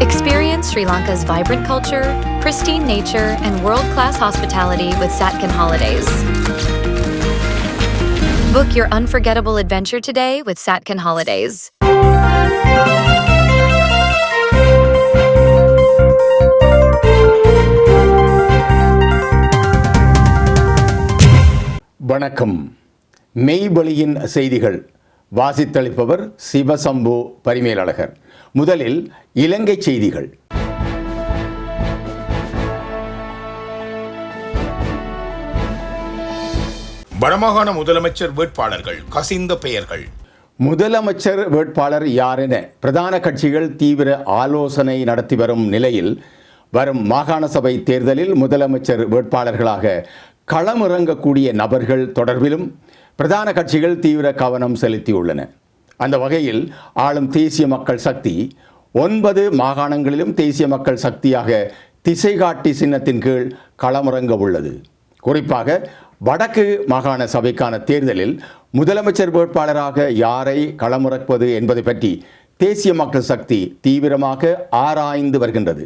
Experience Sri Lanka's vibrant culture, pristine nature, and world class hospitality with Satkin Holidays. Book your unforgettable adventure today with Satkin Holidays. வணக்கம் மெய்பொலியின் செய்திகள் வாசித்தளிப்பவர் சிவசம்பு பரிமேலழகர் முதலில் இலங்கை செய்திகள். வடமாகாண முதலமைச்சர் வேட்பாளர்கள் கசிந்த பெயர்கள். முதலமைச்சர் வேட்பாளர் யார் என பிரதான கட்சிகள் தீவிர ஆலோசனை நடத்தி வரும் நிலையில் வரும் மாகாண சபை தேர்தலில் முதலமைச்சர் வேட்பாளர்களாக களமிறங்கக்கூடிய நபர்கள் தொடர்பிலும் பிரதான கட்சிகள் தீவிர கவனம் செலுத்தியுள்ளன. அந்த வகையில் ஆளும் தேசிய மக்கள் சக்தி ஒன்பது மாகாணங்களிலும் தேசிய மக்கள் சக்தியாக திசைகாட்டி சின்னத்தின் கீழ் களமிறங்க உள்ளது. குறிப்பாக வடக்கு மாகாண சபைக்கான தேர்தலில் முதலமைச்சர் வேட்பாளராக யாரை களமிறப்பது என்பது பற்றி தேசிய மக்கள் சக்தி தீவிரமாக ஆராய்ந்து வருகின்றது.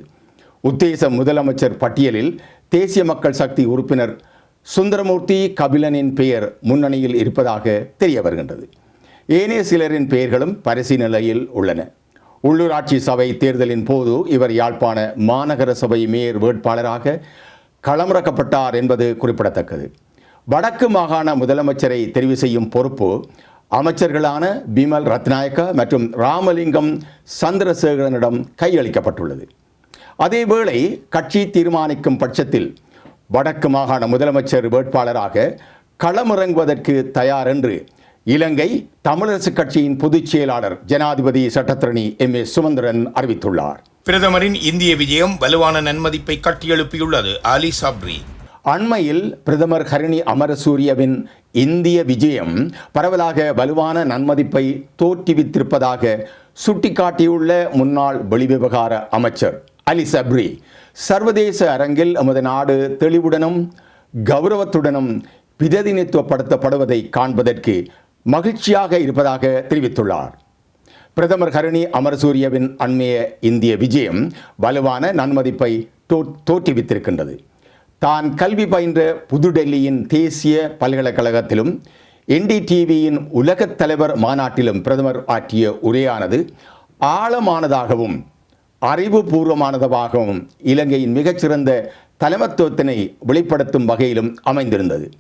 உத்தேச முதலமைச்சர் பட்டியலில் தேசிய மக்கள் சக்தி உறுப்பினர் சுந்தரமூர்த்தி கபிலனின் பெயர் முன்னணியில் இருப்பதாக தெரிய வருகின்றது. ஏனைய சிலரின் பெயர்களும் பரிசீலனையில் உள்ளன. உள்ளூராட்சி சபை தேர்தலின் போது இவர் யாழ்ப்பாண மாநகர சபை மேயர் வேட்பாளராக களமிறக்கப்பட்டார் என்பது குறிப்பிடத்தக்கது. வடக்கு மாகாண முதலமைச்சரை தெரிவு செய்யும் பொறுப்பு அமைச்சர்களான பிமல் ரத்நாயக்க மற்றும் ராமலிங்கம் சந்திரசேகரனிடம் கையளிக்கப்பட்டுள்ளது. அதேவேளை கட்சி தீர்மானிக்கும் பட்சத்தில் வடக்கு மாகாண முதலமைச்சர் வேட்பாளராக களமிறங்குவதற்கு தயார் என்று இலங்கை தமிழரசுக் கட்சியின் பொதுச் செயலாளர் ஜனாதிபதி சட்டத்திரணி எம். ஏ. சுமந்திரன் அறிவித்துள்ளார். பிரதமரின் இந்திய விஜயம் வலுவான நன்மதிப்பை கட்டியெழுப்பியுள்ளது அலி சப்ரி. அண்மையில் பிரதமர் ஹரிணி அமரசூரியவின் இந்திய விஜயம் பரவலாக வலுவான நன்மதிப்பை தோற்றுவித்திருப்பதாக சுட்டிக்காட்டியுள்ள முன்னாள் வெளிவிவகார அமைச்சர் அலி சப்ரி. சர்வதேச அரங்கில் நமது நாடு தெளிவுடனும் கௌரவத்துடனும் பிரதிநிதித்துவப்படுத்தப்படுவதை காண்பதற்கு மகிழ்ச்சியாக இருப்பதாக தெரிவித்துள்ளார். பிரதமர் ஹரணி அமரசூரியவின் அண்மைய இந்திய விஜயம் வலுவான நன்மதிப்பை தோற்றுவித்திருக்கின்றது. தான் கல்வி பயின்ற புதுடெல்லியின் தேசிய பல்கலைக்கழகத்திலும் என்டிடிவியின் உலகத் தலைவர் மாநாட்டிலும் பிரதமர் ஆற்றிய உரையானது ஆழமானதாகவும் அறிவுபூர்வமானதாகவும் இலங்கையின் மிகச்சிறந்த தலைமத்துவத்தினை வெளிப்படுத்தும் வகையிலும் அமைந்திருந்தது.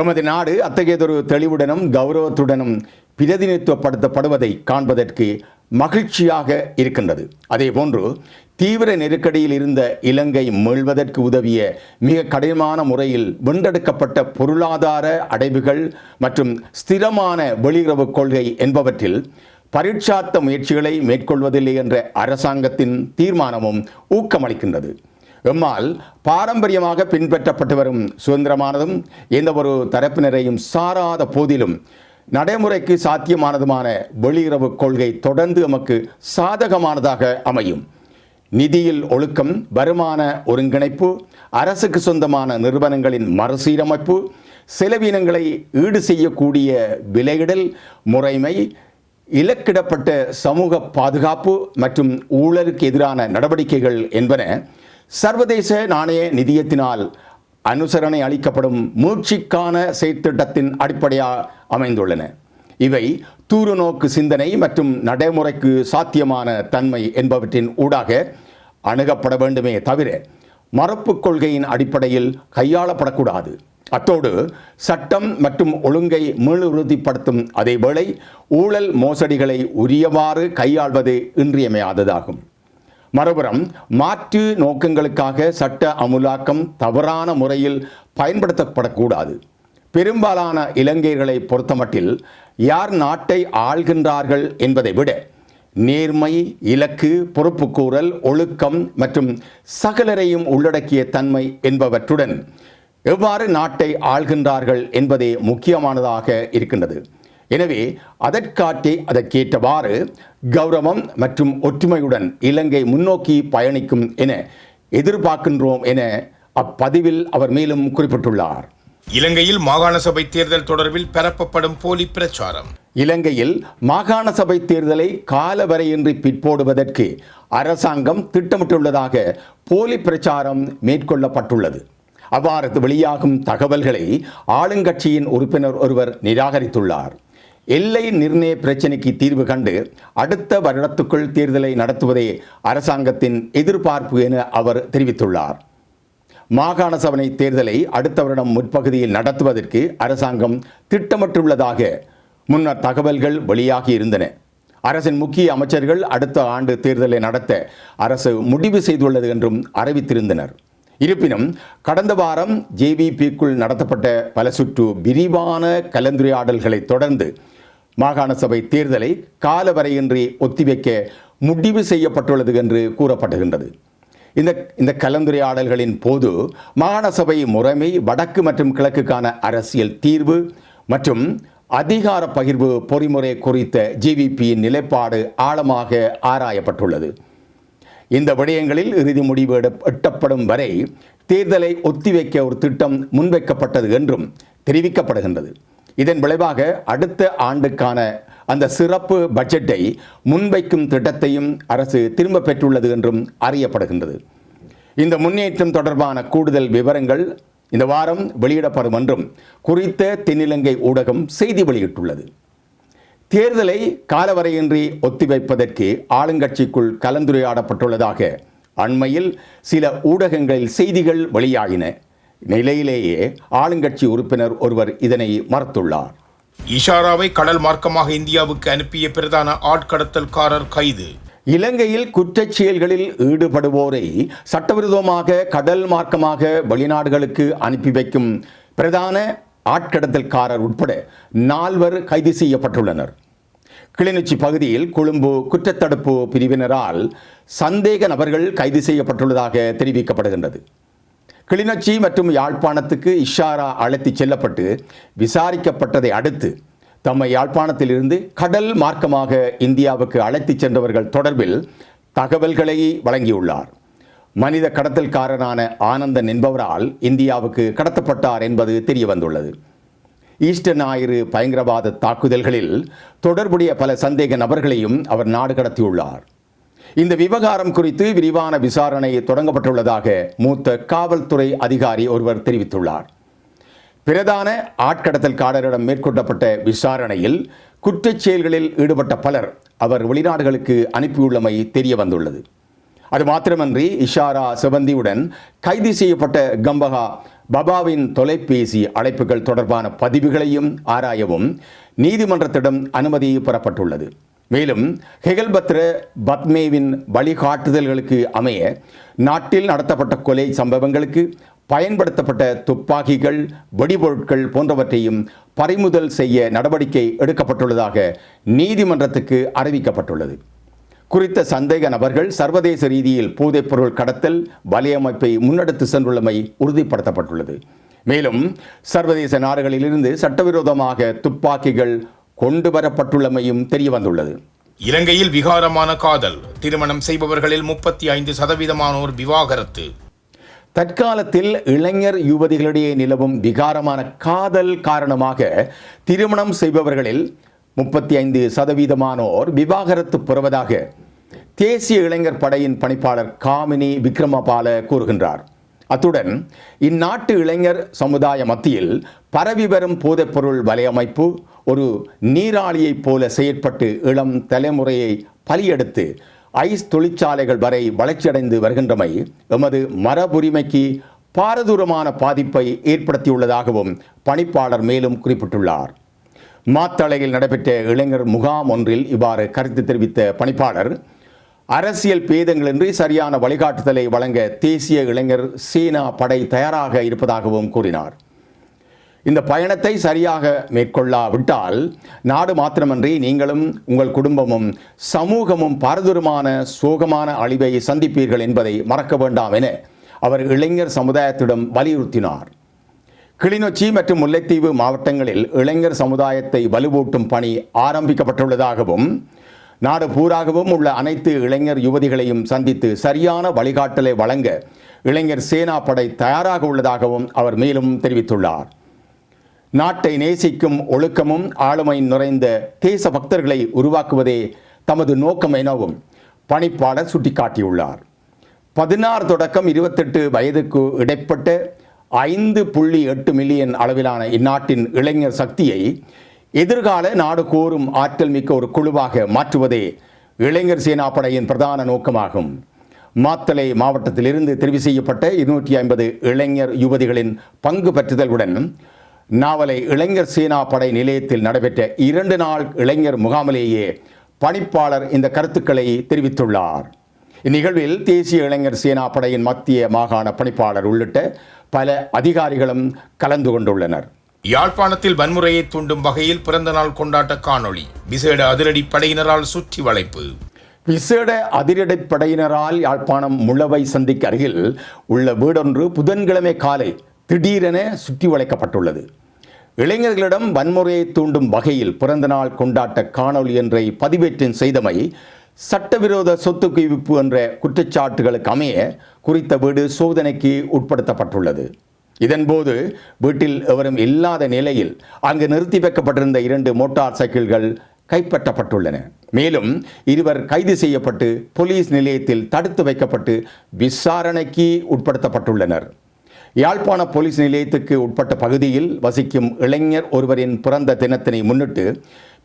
எமது நாடு அத்தகையதொரு தெளிவுடனும் கௌரவத்துடனும் பிரதிநிதித்துவப்படுத்தப்படுவதை காண்பதற்கு மகிழ்ச்சியாக இருக்கின்றது. அதேபோன்று தீவிர நெருக்கடியில் இருந்த இலங்கை மீள்வதற்கு உதவிய மிக கடினமான முறையில் வென்றெடுக்கப்பட்ட பொருளாதார அடைவுகள் மற்றும் ஸ்திரமான வெளியுறவு கொள்கை என்பவற்றில் பரீட்சார்த்த முயற்சிகளை மேற்கொள்வதில்லை என்ற அரசாங்கத்தின் தீர்மானமும் ஊக்கமளிக்கின்றது. எம்மால் பாரம்பரியமாக பின்பற்றப்பட்டு வரும் சுதந்திரமானதும் எந்த ஒரு தரப்பினரையும் சாராத போதிலும் நடைமுறைக்கு சாத்தியமானதுமான வெளியுறவு கொள்கை தொடர்ந்து எமக்கு சாதகமானதாக அமையும். நிதியில் ஒழுக்கம் வருமான ஒருங்கிணைப்பு அரசுக்கு சொந்தமான நிறுவனங்களின் மறுசீரமைப்பு செலவினங்களை ஈடு செய்யக்கூடிய விலையிடல் முறைமை இலக்கிடப்பட்ட சமூக பாதுகாப்பு மற்றும் ஊழலுக்கு எதிரான நடவடிக்கைகள் என்பன சர்வதேச நாணய நிதியத்தினால் அனுசரணை அளிக்கப்படும் மூழ்ச்சிக்கான செயற்திட்டத்தின் அடிப்படையாக அமைந்துள்ளன. இவை தூரநோக்கு சிந்தனை மற்றும் நடைமுறைக்கு சாத்தியமான தன்மை என்பவற்றின் ஊடாக அணுகப்பட வேண்டுமே தவிர மரபுக் கொள்கையின் அடிப்படையில் கையாளப்படக்கூடாது. அத்தோடு சட்டம் மற்றும் ஒழுங்கை மீளுறுதிப்படுத்தும் அதேவேளை ஊழல் மோசடிகளை உரியவாறு கையாள்வது இன்றியமையாததாகும். மறுபுறம் மாற்று நோக்கங்களுக்காக சட்ட அமுலாக்கம் தவறான முறையில் பயன்படுத்தப்படக்கூடாது. பெரும்பாலான இலங்கையர்களை பொறுத்தமட்டில் யார் நாட்டை ஆள்கின்றார்கள் என்பதை விட நேர்மை இலக்கு பொறுப்புக்கூறல் ஒழுக்கம் மற்றும் சகலரையும் உள்ளடக்கிய தன்மை என்பவற்றுடன் எவ்வாறு நாட்டை ஆள்கின்றார்கள் என்பதே முக்கியமானதாக இருக்கின்றது. எனவே அதற்காற்றே அதற்கேற்றவாறு கௌரவம் மற்றும் ஒற்றுமையுடன் இலங்கை முன்னோக்கி பயணிக்கும் என எதிர்பார்க்கின்றோம் என அப்பதிவில் அவர் மேலும் குறிப்பிட்டுள்ளார். இலங்கையில் மாகாண சபை தேர்தல் தொடர்பில் பரப்பப்படும் போலி பிரச்சாரம். இலங்கையில் மாகாண சபை தேர்தலை காலவரையின்றி பிற்போடுவதற்கு அரசாங்கம் திட்டமிட்டுள்ளதாக போலி பிரச்சாரம் மேற்கொள்ளப்பட்டுள்ளது. அவ்வாறு வெளியாகும் தகவல்களை ஆளுங்கட்சியின் உறுப்பினர் ஒருவர் நிராகரித்துள்ளார். எல்லை நிர்ணய பிரச்சினைக்கு தீர்வு கண்டு அடுத்த வருடத்துக்குள் தேர்தலை நடத்துவதே அரசாங்கத்தின் எதிர்பார்ப்பு என அவர் தெரிவித்துள்ளார். மாகாண சபை தேர்தலை அடுத்த வருடம் முற்பகுதியில் நடத்துவதற்கு அரசாங்கம் திட்டமிட்டுள்ளதாக முன்னர் தகவல்கள் வெளியாகி இருந்தன. அரசின் முக்கிய அமைச்சர்கள் அடுத்த ஆண்டு தேர்தலை நடத்த அரசு முடிவு செய்துள்ளது என்றும் அறிவித்திருந்தனர். இருப்பினும் கடந்த வாரம் ஜேவிபிக்குள் நடத்தப்பட்ட பல சுற்று விரிவான கலந்துரையாடல்களை தொடர்ந்து மாகாண சபை தேர்தலை காலவரையின்றி ஒத்திவைக்க முடிவு செய்யப்பட்டுள்ளது என்று கூறப்படுகின்றது. இந்த இந்த கலந்துரையாடல்களின் போது மாகாண சபை முறைமை வடக்கு மற்றும் கிழக்குக்கான அரசியல் தீர்வு மற்றும் அதிகார பகிர்வு பொறிமுறை குறித்த ஜிவிபியின் நிலைப்பாடு ஆழமாக ஆராயப்பட்டுள்ளது. இந்த விடயங்களில் இறுதி முடிவு எட்டப்படும் வரை தேர்தலை ஒத்திவைக்க ஒரு திட்டம் முன்வைக்கப்பட்டது என்றும் தெரிவிக்கப்படுகின்றது. இதன் விளைவாக அடுத்த ஆண்டுக்கான அந்த சிறப்பு பட்ஜெட்டை முன்வைக்கும் திட்டத்தையும் அரசு திரும்ப பெற்றுள்ளது என்றும் அறியப்படுகின்றது. இந்த முன்னேற்றம் தொடர்பான கூடுதல் விவரங்கள் இந்த வாரம் வெளியிடப்படும் என்றும் குறித்த தென்னிலங்கை ஊடகம் செய்தி வெளியிட்டுள்ளது. தேர்தலை காலவரையின்றி ஒத்திவைப்பதற்கு ஆளுங்கட்சிக்குள் கலந்துரையாடப்பட்டுள்ளதாக அண்மையில் சில ஊடகங்களில் செய்திகள் வெளியாகின நிலையிலேயே ஆளுங்கட்சி உறுப்பினர் ஒருவர் இதனை மறுத்துள்ளார். இஷாராவை கடல் மார்க்கமாக இந்தியாவுக்கு அனுப்பிய பிரதான ஆட்கடத்தல்காரர் கைது. இலங்கையில் குற்றச் செயல்களில் ஈடுபடுவோரை சட்டவிரோதமாக கடல் மார்க்கமாக வெளிநாடுகளுக்கு அனுப்பி வைக்கும் பிரதான ஆட்கடத்தல்காரர் உட்பட நால்வர் கைது செய்யப்பட்டுள்ளனர். கிளிநொச்சி பகுதியில் கொழும்பு குற்றத்தடுப்பு பிரிவினரால் சந்தேக நபர்கள் கைது செய்யப்பட்டுள்ளதாக தெரிவிக்கப்படுகின்றது. கிளிநொச்சி மற்றும் யாழ்ப்பாணத்துக்கு இஷாரா அழைத்துச் செல்லப்பட்டு விசாரிக்கப்பட்டதை அடுத்து தம்மை யாழ்ப்பாணத்திலிருந்து கடல் மார்க்கமாக இந்தியாவுக்கு அழைத்துச் சென்றவர்கள் தொடர்பில் தகவல்களை வழங்கியுள்ளார். மனித கடத்தல்காரனான ஆனந்தன் என்பவரால் இந்தியாவுக்கு கடத்தப்பட்டார் என்பது தெரிய வந்துள்ளது ஈஸ்டர் ஞாயிறு பயங்கரவாத தாக்குதல்களில் தொடர்புடைய பல சந்தேக நபர்களையும் அவர் நாடு கடத்தியுள்ளார். இந்த விவகாரம் குறித்து விரிவான விசாரணை தொடங்கப்பட்டுள்ளதாக மூத்த காவல்துறை அதிகாரி ஒருவர் தெரிவித்துள்ளார். பிரதான ஆட்கடத்தல்காரரிடம் மேற்கொள்ளப்பட்ட விசாரணையில் குற்றச் செயல்களில் ஈடுபட்ட பலர் அவர் வெளிநாடுகளுக்கு அனுப்பியுள்ளமை தெரிய வந்துள்ளது அது மாத்திரமன்றி இஷாரா சிவந்தியுடன் கைது செய்யப்பட்ட கம்பகா பபாவின் தொலைபேசி அழைப்புகள் தொடர்பான பதிவுகளையும் ஆராயவும் நீதிமன்றத்திடம் அனுமதி பெறப்பட்டுள்ளது. மேலும் ஹெகல்பத்ர பத்மேவின் வழிகாட்டுதல்களுக்கு அமைய நாட்டில் நடத்தப்பட்ட கொலை சம்பவங்களுக்கு பயன்படுத்தப்பட்ட துப்பாக்கிகள் வெடிபொருட்கள் போன்றவற்றையும் பறிமுதல் செய்ய நடவடிக்கை எடுக்கப்பட்டுள்ளதாக நீதிமன்றத்துக்கு அறிவிக்கப்பட்டுள்ளது. குறித்த சந்தேக நபர்கள் சர்வதேச ரீதியில் போதைப்பொருள் கடத்தல் வலையமைப்பை முன்னெடுத்து சென்றுள்ளமை உறுதிப்படுத்தப்பட்டுள்ளது. மேலும் சர்வதேச நாடுகளிலிருந்து சட்டவிரோதமாக துப்பாக்கிகள் கொண்டு வரப்பட்டுள்ளமையும் தெரிய வந்துள்ளது இலங்கையில் விகாரமான காதல். திருமணம் செய்பவர்களில் முப்பத்தி ஐந்து சதவீதமானோர் விவாகரத்து. தற்காலத்தில் இளைஞர் யுவதிகளிடையே நிலவும் விகாரமான காதல் காரணமாக திருமணம் செய்பவர்களில் முப்பத்தி ஐந்து சதவீதமானோர் விவாகரத்து பெறுவதாக தேசிய இளைஞர் படையின் பணிப்பாளர் காமினி விக்ரமபால கூறுகின்றார். அத்துடன் இந்நாட்டு இளைஞர் சமுதாய மத்தியில் பரவி வரும் போதைப்பொருள் வலையமைப்பு ஒரு நீராளியைப் போல செயற்பட்டு இளம் தலைமுறையை பலியெடுத்து ஐஸ் தொழிற்சாலைகள் வரை வளர்ச்சியடைந்து வருகின்றமை எமது மரபுரிமைக்கு பாரதூரமான பாதிப்பை ஏற்படுத்தியுள்ளதாகவும் பணிப்பாளர் மேலும் குறிப்பிட்டுள்ளார். மாத்தளையில் நடைபெற்ற இளைஞர் முகாம் ஒன்றில் இவ்வாறு கருத்து தெரிவித்த பணிப்பாளர் அரசியல் பேதங்களின்றி சரியான வழிகாட்டுதலை வழங்க தேசிய இளைஞர் சீனா படை தயாராக இருப்பதாகவும் கூறினார். இந்த பயணத்தை சரியாக மேற்கொள்ளாவிட்டால் நாடு மாத்திரமன்றி நீங்களும் உங்கள் குடும்பமும் சமூகமும் பாரதூரமான சோகமான அழிவை சந்திப்பீர்கள் என்பதை மறக்க வேண்டாம் என அவர் இளைஞர் சமுதாயத்திடம் வலியுறுத்தினார். கிளிநொச்சி மற்றும் முல்லைத்தீவு மாவட்டங்களில் இளைஞர் சமுதாயத்தை வலுவூட்டும் பணி ஆரம்பிக்கப்பட்டுள்ளதாகவும் நாடு பூராகவும் உள்ள அனைத்து இளைஞர் யுவதிகளையும் சந்தித்து சரியான வழிகாட்டலை வழங்க இளைஞர் சேனா படை தயாராக உள்ளதாகவும் அவர் மேலும் தெரிவித்துள்ளார். நாட்டை நேசிக்கும் ஒழுக்கமும் ஆளுமை நிறைந்த தேச பக்தர்களை உருவாக்குவதே தமது நோக்கம் எனவும் பணிப்பாளர் சுட்டிக்காட்டியுள்ளார். பதினாறு தொடக்கம் இருபத்தெட்டு வயதுக்கு இடைப்பட்ட ஐந்து புள்ளி எட்டு மில்லியன் அளவிலான இந்நாட்டின் இளைஞர் சக்தியை எதிர்கால நாடு கோரும் ஆற்றல் மிக்க ஒரு குழுவாக மாற்றுவதே இளைஞர் சேனாப்படையின் பிரதான நோக்கமாகும். மாத்தளை மாவட்டத்திலிருந்து தெரிவு செய்யப்பட்ட இருநூற்றி ஐம்பது இளைஞர் யுவதிகளின் பங்கு பெற்றுதலுடன் நாவலை இளைஞர் சேனா படை நிலையத்தில் நடைபெற்ற இரண்டு நாள் இளைஞர் முகாமிலேயே பணிப்பாளர் இந்த கருத்துக்களை தெரிவித்துள்ளார். இந்நிகழ்வில் தேசிய இளைஞர் சேனா படையின் மத்திய மாகாண பணிப்பாளர் உள்ளிட்ட பல அதிகாரிகளும் கலந்து கொண்டுள்ளனர். யாழ்ப்பாணத்தில் வன்முறையை தூண்டும் வகையில் பிறந்தநாள் கொண்டாட்ட காணொளி. விசேட அதிரடி படையினரால் சுற்றி வளைப்பு. விசேட அதிரடை படையினரால் யாழ்ப்பாணம் முள்ளவை சந்திக்கு அருகில் உள்ள வீடொன்று புதன்கிழமை காலை திடீரென சுற்றி வளைக்கப்பட்டுள்ளது. இளைஞர்களிடம் வன்முறையை தூண்டும் வகையில் பிறந்தநாள் கொண்டாட்ட காணொளி என்றை பதிவேற்றம் செய்தமை சட்டவிரோத சொத்து குவிப்பு என்ற குற்றச்சாட்டுகளுக்கு அமைய குறித்த வீடு சோதனைக்கு உட்படுத்தப்பட்டுள்ளது. இதன்போது வீட்டில் எவரும் இல்லாத நிலையில் அங்கு நிறுத்தி வைக்கப்பட்டிருந்த இரண்டு மோட்டார் சைக்கிள்கள் கைப்பற்றப்பட்டுள்ளன. மேலும் இருவர் கைது செய்யப்பட்டு போலீஸ் நிலையத்தில் தடுத்து வைக்கப்பட்டு விசாரணைக்கு உட்படுத்தப்பட்டுள்ளனர். யாழ்ப்பாண போலீஸ் நிலையத்துக்கு உட்பட்ட பகுதியில் வசிக்கும் இளைஞர் ஒருவரின் பிறந்த தினத்தினை முன்னிட்டு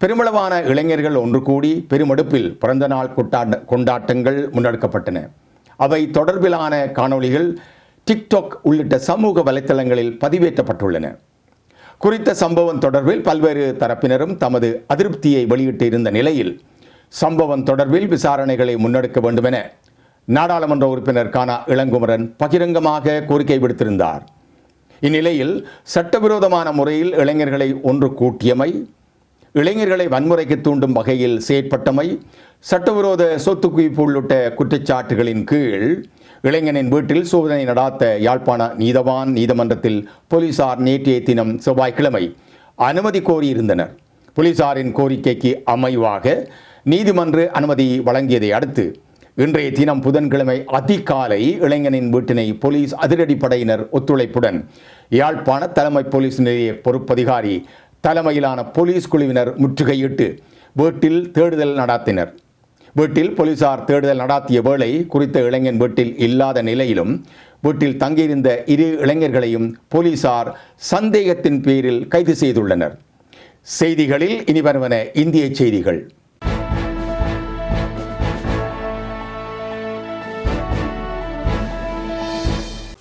பெருமளவான இளைஞர்கள் ஒன்று கூடி பெருமெடுப்பில் பிறந்தநாள் கொண்டாட்ட கொண்டாட்டங்கள் முன்னெடுக்கப்பட்டன. அவை தொடர்பிலான காணொளிகள் டிக்டாக் உள்ளிட்ட சமூக வலைத்தளங்களில் பதிவேற்றப்பட்டுள்ளன. குறித்த சம்பவம் தொடர்பில் பல்வேறு தரப்பினரும் தமது அதிருப்தியை வெளியிட்டு இருந்த நிலையில் சம்பவம் தொடர்பில் விசாரணைகளை முன்னெடுக்க வேண்டுமென நாடாளுமன்ற உறுப்பினர் கானா இளங்குமரன் பகிரங்கமாக கோரிக்கை விடுத்திருந்தார். இந்நிலையில் சட்டவிரோதமான முறையில் இளைஞர்களை ஒன்று கூட்டியமை இளைஞர்களை வன்முறைக்கு தூண்டும் வகையில் செயற்பட்டமை சட்டவிரோத சொத்து குவிப்பு உள்ளிட்ட குற்றச்சாட்டுகளின் கீழ் இளைஞனின் வீட்டில் சோதனை நடாத்த யாழ்ப்பாண நீதவான் நீதிமன்றத்தில் போலீசார் நேற்றைய தினம் செவ்வாய்க்கிழமை அனுமதி கோரியிருந்தனர். போலீசாரின் கோரிக்கைக்கு அமைவாக நீதிமன்ற அனுமதி வழங்கியதை அடுத்து இன்றைய தினம் புதன்கிழமை அதிகாலை இளைஞனின் வீட்டினை போலீஸ் அதிரடிப்படையினர் ஒத்துழைப்புடன் யாழ்ப்பாண தலைமை போலீஸ் நிலைய பொறுப்பதிகாரி தலைமையிலான போலீஸ் குழுவினர் முற்றுகையிட்டு வீட்டில் தேடுதல் நடாத்தினர். வீட்டில் போலீசார் தேடுதல் நடாத்திய வேளை குறித்த இளைஞன் வீட்டில் இல்லாத நிலையிலும் வீட்டில் தங்கியிருந்த இரு இளைஞர்களையும் போலீசார் சந்தேகத்தின் பேரில் கைது செய்துள்ளனர். செய்திகளில் இனி வருவன இந்திய செய்திகள்.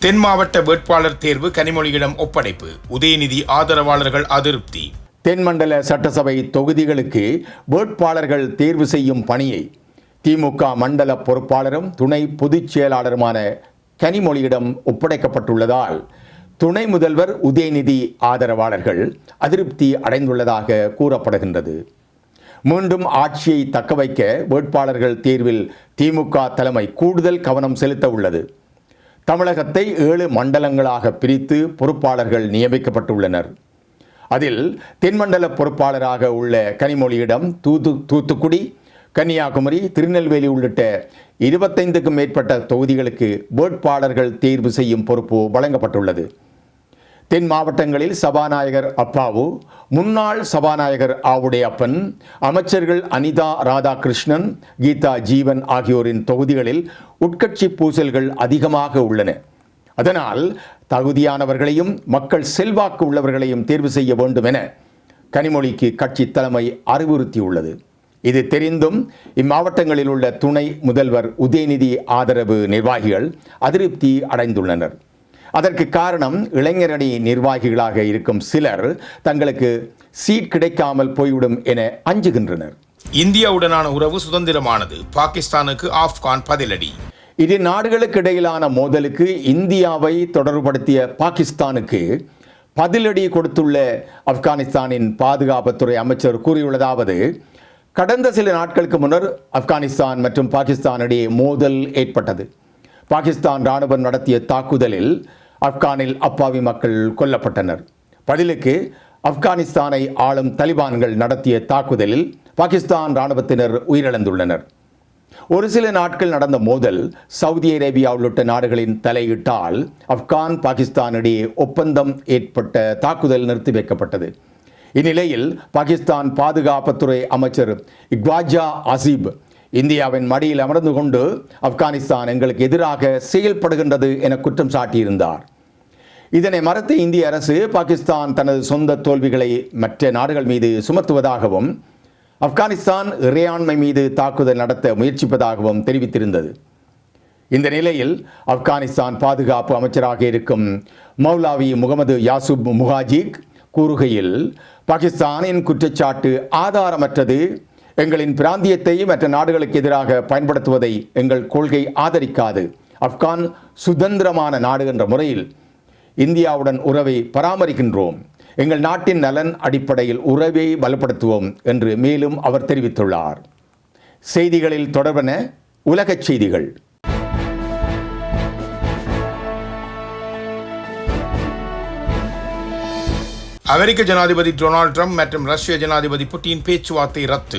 தென் மாவட்ட வேட்பாளர் தேர்வு கனிமொழியிடம் ஒப்படைப்பு. உதயநிதி ஆதரவாளர்கள் அதிருப்தி. தென்மண்டல சட்டசபை தொகுதிகளுக்கு வேட்பாளர்கள் தேர்வு செய்யும் பணியை திமுக மண்டல பொறுப்பாளரும் துணை பொதுச் செயலாளருமான கனிமொழியிடம் ஒப்படைக்கப்பட்டுள்ளதால் துணை முதல்வர் உதயநிதி ஆதரவாளர்கள் அதிருப்தி அடைந்துள்ளதாக கூறப்படுகின்றது. மீண்டும் ஆட்சியை தக்கவைக்க வேட்பாளர்கள் தேர்வில் திமுக தலைமை கூடுதல் கவனம் செலுத்த உள்ளது. தமிழகத்தை ஏழு மண்டலங்களாக பிரித்து பொறுப்பாளர்கள் நியமிக்கப்பட்டுள்ளனர். அதில் தென்மண்டல பொறுப்பாளராக உள்ள கனிமொழியிடம் தூத்து தூத்துக்குடி கன்னியாகுமரி திருநெல்வேலி உள்ளிட்ட இருபத்தைந்துக்கும் மேற்பட்ட தொகுதிகளுக்கு வேட்பாளர்கள் தேர்வு செய்யும் பொறுப்பு வழங்கப்பட்டுள்ளது. தென் மாவட்டங்களில் சபாநாயகர் அப்பாவு முன்னாள் சபாநாயகர் ஆவுடையப்பன் அமைச்சர்கள் அனிதா ராதாகிருஷ்ணன் கீதா ஜீவன் ஆகியோரின் தொகுதிகளில் உட்கட்சி பூசல்கள் அதிகமாக உள்ளன. அதனால் தகுதியானவர்களையும் மக்கள் செல்வாக்கு உள்ளவர்களையும் தேர்வு செய்ய வேண்டும் என கனிமொழிக்கு கட்சி தலைமை அறிவுறுத்தியுள்ளது. இது தெரிந்தும் இம்மாவட்டங்களில் உள்ள துணை முதல்வர் உதயநிதி ஆதரவு நிர்வாகிகள் அதிருப்தி அடைந்துள்ளனர். அதற்கு காரணம் இளைஞரணி நிர்வாகிகளாக இருக்கும் சிலர் தங்களுக்கு சீட் கிடைக்காமல் போய்விடும் என அஞ்சுகின்றனர். இந்தியாவுடனான உறவு சுதந்திரமானது. பாகிஸ்தானுக்கு ஆப்கான் பதிலடி. இரு நாடுகளுக்கு இடையிலான மோதலுக்கு இந்தியாவை தொடர்புபடுத்திய பாகிஸ்தானுக்கு பதிலடி கொடுத்துள்ள ஆப்கானிஸ்தானின் பாதுகாப்புத்துறை அமைச்சர் கூறியுள்ளதாவது கடந்த சில நாட்களுக்கு முன்னர் ஆப்கானிஸ்தான் மற்றும் பாகிஸ்தான் இடையே மோதல் ஏற்பட்டது. பாகிஸ்தான் ராணுவம் நடத்திய தாக்குதலில் ஆப்கானில் அப்பாவி மக்கள் கொல்லப்பட்டனர். பதிலுக்கு ஆப்கானிஸ்தானை ஆளும் தலிபான்கள் நடத்திய தாக்குதலில் பாகிஸ்தான் ராணுவத்தினர் உயிரிழந்துள்ளனர். ஒரு சில நாட்கள் நடந்த மோதல் சவுதி அரேபியா உள்ளிட்ட நாடுகளின் தலையிட்டால் ஆப்கான் பாகிஸ்தான் இடையே ஒப்பந்தம் ஏற்பட்ட தாக்குதல் நிறுத்தி வைக்கப்பட்டது. இந்நிலையில் பாகிஸ்தான் பாதுகாப்புத்துறை அமைச்சர் இக்வாஜா அசீப் இந்தியாவின் மடியில் அமர்ந்து கொண்டு ஆப்கானிஸ்தான் எங்களுக்கு எதிராக செயல்படுகின்றது என குற்றம் சாட்டியிருந்தார். இதனை மறுத்து இந்திய அரசு பாகிஸ்தான் தனது சொந்த தோல்விகளை மற்ற நாடுகள் மீது சுமத்துவதாகவும் ஆப்கானிஸ்தான் இறையாண்மை மீது தாக்குதல் நடத்த முயற்சிப்பதாகவும் தெரிவித்திருந்தது. இந்த நிலையில் ஆப்கானிஸ்தான் பாதுகாப்பு அமைச்சராக இருக்கும் மௌலாவி முகமது யாசுப் முஹாஜிக் கூறுகையில் பாகிஸ்தானின் குற்றச்சாட்டு ஆதாரமற்றது. எங்களின் பிராந்தியத்தை மற்ற நாடுகளுக்கு எதிராக பயன்படுத்துவதை எங்கள் கொள்கை ஆதரிக்காது. ஆப்கான் சுதந்திரமான நாடு என்ற முறையில் இந்தியாவுடன் உறவை பராமரிக்கின்றோம். எங்கள் நாட்டின் நலன் அடிப்படையில் உறவை பலப்படுத்துவோம் என்று மேலும் அவர் தெரிவித்துள்ளார். செய்திகளில் தொடர்பன உலகச் செய்திகள். அமெரிக்க ஜனாதிபதி டொனால்ட் ட்ரம்ப் மற்றும் ரஷ்ய ஜனாதிபதி புட்டின் பேச்சுவார்த்தை ரத்து.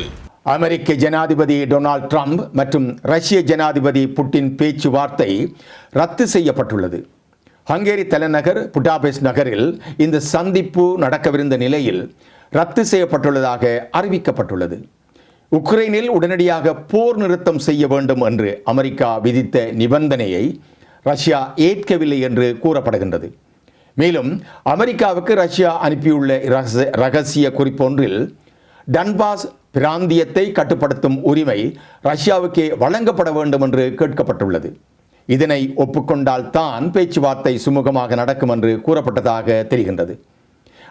அமெரிக்க ஜனாதிபதி டொனால்ட் ட்ரம்ப் மற்றும் ரஷ்ய ஜனாதிபதி புட்டின் பேச்சுவார்த்தை ரத்து செய்யப்பட்டுள்ளது. ஹங்கேரி தலைநகர் புட்டாபேஸ் நகரில் இந்த சந்திப்பு நடக்கவிருந்த நிலையில் ரத்து செய்யப்பட்டுள்ளதாக அறிவிக்கப்பட்டுள்ளது. உக்ரைனில் உடனடியாக போர் நிறுத்தம் செய்ய வேண்டும் என்று அமெரிக்கா விதித்த நிபந்தனையை ரஷ்யா ஏற்கவில்லை என்று கூறப்படுகின்றது. மேலும் அமெரிக்காவுக்கு ரஷ்யா அனுப்பியுள்ள ரகசிய- ரகசிய குறிப்பொன்றில் டன்பாஸ் பிராந்தியத்தை கட்டுப்படுத்தும் உரிமை ரஷ்யாவுக்கே வழங்கப்பட வேண்டும் என்று கேட்கப்பட்டுள்ளது. இதனை ஒப்புக்கொண்டால் தான் பேச்சுவார்த்தை சுமூகமாக நடக்கும் என்று கூறப்பட்டதாக தெரிகின்றது.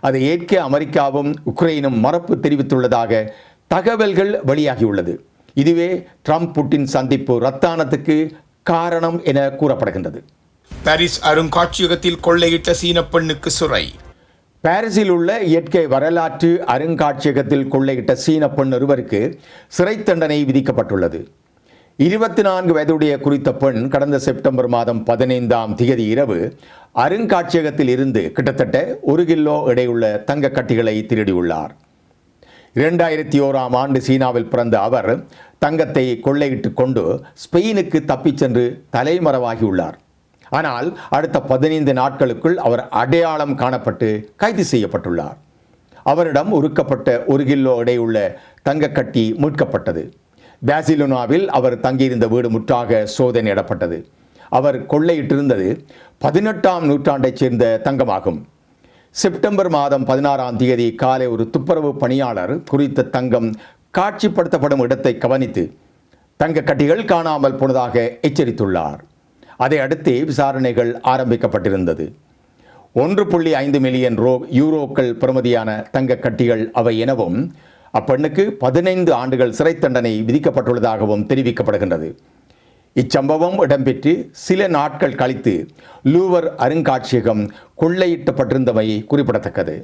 அதை ஏற்க அமெரிக்காவும் உக்ரைனும் மறப்பு தெரிவித்துள்ளதாக தகவல்கள் வெளியாகியுள்ளது. இதுவே ட்ரம்ப் புட்டின் சந்திப்பு ரத்தானத்துக்கு காரணம் என கூறப்படுகின்றது. பாரிஸ் அருங்காட்சியகத்தில் கொள்ளையிட்ட சீன பெண்ணுக்கு சுரை. பாரிஸில் உள்ள இயற்கை வரலாற்று அருங்காட்சியகத்தில் கொள்ளையிட்ட சீன பெண் ஒருவருக்கு சிறை தண்டனை விதிக்கப்பட்டுள்ளது. இருபத்தி நான்கு வயதுடைய குறித்த பெண் கடந்த செப்டம்பர் மாதம் பதினைந்தாம் திகதி இரவு அருங்காட்சியகத்தில் இருந்து கிட்டத்தட்ட ஒரு கிலோ எடையுள்ள தங்க கட்டிகளை திருடியுள்ளார். இரண்டாயிரத்தி ஓராம் ஆண்டு சீனாவில் பிறந்த அவர் தங்கத்தை கொள்ளையிட்டு கொண்டு ஸ்பெயினுக்கு தப்பிச் சென்று தலைமறைவாகியுள்ளார். ஆனால் அடுத்த பதினைந்து நாட்களுக்குள் அவர் அடையாளம் காணப்பட்டு கைது செய்யப்பட்டுள்ளார். அவரிடம் உருக்கப்பட்ட ஒரு கிலோ எடையுள்ள தங்கக்கட்டி மீட்கப்பட்டது. பாசிலோனாவில் அவர் தங்கியிருந்த வீடு முற்றாக சோதனையிடப்பட்டது அவர் கொள்ளையிட்டிருந்தது பதினெட்டாம் நூற்றாண்டைச் சேர்ந்த தங்கமாகும். செப்டம்பர் மாதம் பதினாறாம் தேதி காலை ஒரு துப்புரவு பணியாளர் குறித்த தங்கம் காட்சிப்படுத்தப்படும் இடத்தை கவனித்து தங்க கட்டிகள் காணாமல் போனதாக எச்சரித்துள்ளார். அதை அடுத்து விசாரணைகள் ஆரம்பிக்கப்பட்டிருந்தது. ஒன்று புள்ளி ஐந்து மில்லியன் ரோ யூரோக்கள் பெறுமதியான தங்க கட்டிகள் அவை எனவும் அப்பெண்ணுக்கு பதினைந்து ஆண்டுகள் சிறை தண்டனை விதிக்கப்பட்டுள்ளதாகவும் தெரிவிக்கப்படுகின்றது. இச்சம்பவம் இடம்பெற்று சில நாட்கள் கழித்து லூவர் அருங்காட்சியகம் கொள்ளையிட்டப்பட்டிருந்தமை குறிப்பிடத்தக்கது.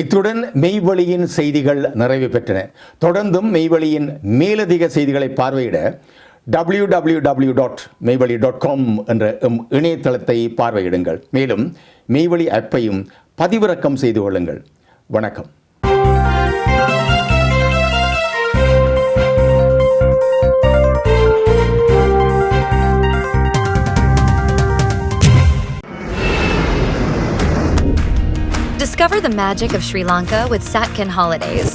இத்துடன் மெய்வழியின் செய்திகள் நிறைவு பெற்றன. தொடர்ந்தும் மெய்வழியின் மேலதிக செய்திகளை பார்வையிட W W W dot Meivazhi dot com என்ற எம் இணையதளத்தை பார்வையிடுங்கள். மேலும் மெய்வழி ஆப்பையும் பதிவிறக்கம் செய்து கொள்ளுங்கள். வணக்கம். Discover the magic of Sri Lanka with Satkin Holidays.